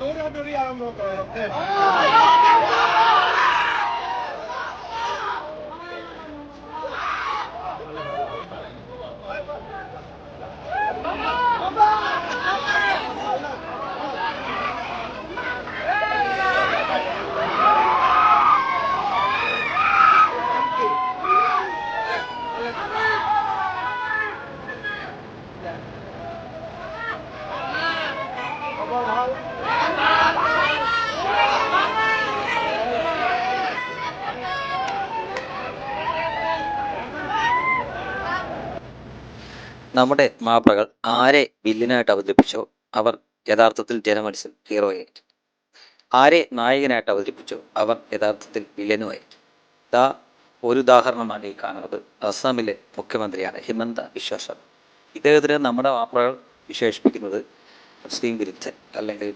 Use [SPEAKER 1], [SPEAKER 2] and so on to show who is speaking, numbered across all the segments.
[SPEAKER 1] দৌড়াদৌড়ি আরম্ভ করো।
[SPEAKER 2] നമ്മുടെ മാപ്പിളകൾ ആരെ വില്ലനായിട്ട് അവതരിപ്പിച്ചോ? അവർ യഥാർത്ഥത്തിൽ ജനമനസ്സിൽ ഹീറോയായി ആരെ നായകനായിട്ട് അവതരിപ്പിച്ചോ? അവർ യഥാർത്ഥത്തിൽ വില്ലനുമായി ദാ ഒരു ഉദാഹരണമാണ് ഈ കാണുന്നത്. അസ്സാമിലെ മുഖ്യമന്ത്രിയാണ് ഹിമന്ത വിശ്വാസ ഇദ്ദേഹത്തിന് നമ്മുടെ മാപ്പിളകൾ വിശേഷിപ്പിക്കുന്നത് മുസ്ലിം വിരുദ്ധൻ അല്ലെങ്കിൽ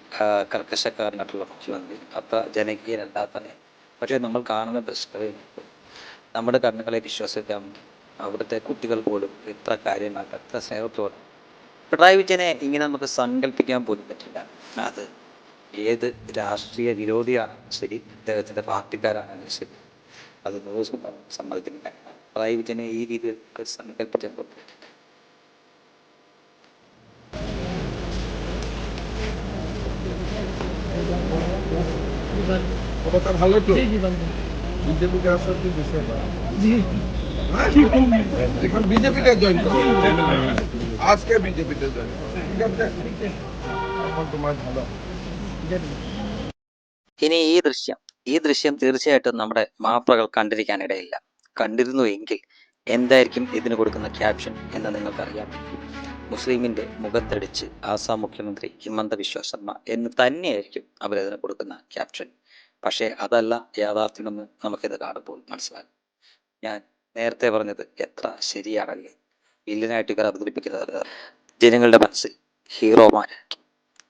[SPEAKER 2] കർക്കശക്കാരനായിട്ടുള്ള മുഖ്യമന്ത്രി അത്ര ജനകീയനല്ലാത്തനെ. പക്ഷേ നമ്മൾ കാണുന്ന ബസ് നമ്മുടെ കണ്ണുകളെ വിശ്വസിക്കാം അവിടുത്തെ കുട്ടികൾ പോലും ഇത്ര കാര്യങ്ങൾ എത്ര സ്നേഹത്തോടെ പിണറായി വിജയനെ ഇങ്ങനെ നമുക്ക് സങ്കല്പിക്കാൻ പോലും പറ്റില്ല അത് ഏത് രാഷ്ട്രീയ വിരോധിയാണെങ്കിലും ശരി അദ്ദേഹത്തിൻ്റെ പാർട്ടിക്കാരാണെങ്കിലും ശരി അത് നൂറ് ശതമാനം സമ്മതിക്കുന്നില്ല പിണറായി വിജയനെ ഈ രീതിയിൽ സങ്കല്പിച്ചപ്പോൾ
[SPEAKER 1] খবরটা ভালো তো বিজেপিতে আসার কি বিষয় না এখন বিজেপিতে জয়েন করো আজকে বিজেপিতে জয়েন ঠিক আছে এখন তোমার ভালো
[SPEAKER 2] ഇനി ഈ ദൃശ്യം ഈ ദൃശ്യം തീർച്ചയായിട്ടും നമ്മുടെ മാപ്പിളകൾ കണ്ടിരിക്കാനിടയില്ല കണ്ടിരുന്നു എങ്കിൽ എന്തായിരിക്കും ഇതിന് കൊടുക്കുന്ന ക്യാപ്ഷൻ എന്ന് നിങ്ങൾക്കറിയാം മുസ്ലിമിന്റെ മുഖത്തടിച്ച് ആസാം മുഖ്യമന്ത്രി ഹിമന്ത ബിശ്വ ശർമ്മ എന്ന് തന്നെയായിരിക്കും അവരതിന് കൊടുക്കുന്ന ക്യാപ്ഷൻ പക്ഷേ അതല്ല യാഥാർത്ഥ്യമെന്ന് നമുക്കിത് കാണുമ്പോൾ മനസ്സിലാകും ഞാൻ നേരത്തെ പറഞ്ഞത് എത്ര ശരിയാണല്ലേ വില്ലനായിട്ട് ഇവർ അവതരിപ്പിക്കുന്നത് ജനങ്ങളുടെ മനസ്സിൽ ഹീറോമാൻ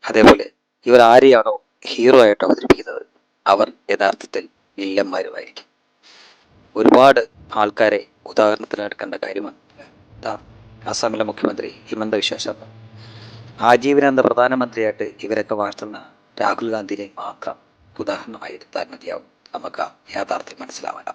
[SPEAKER 2] അതേപോലെ ഇവർ ആരെയാണോ ഹീറോ ആയിട്ട് അവതരിപ്പിക്കുന്നത്? അവർ യഥാർത്ഥത്തിൽ വില്ലന്മാരുമായിരിക്കും. ഒരുപാട് ആൾക്കാരെ ഉദാഹരണത്തിന് എടുക്കേണ്ട കാര്യമാണ്. അസാമിലെ മുഖ്യമന്ത്രി ഹിമന്ത വിശ്വ ശർമ്മ. ആജീവനാന്ത പ്രധാനമന്ത്രിയായിട്ട് ഇവരൊക്കെ വാഴ്ത്തുന്ന രാഹുൽ ഗാന്ധിനെ മാത്രം ഉദാഹരണമായി എടുത്താൽ മതിയാവും നമുക്ക് യാഥാർത്ഥ്യം മനസ്സിലാവാൻ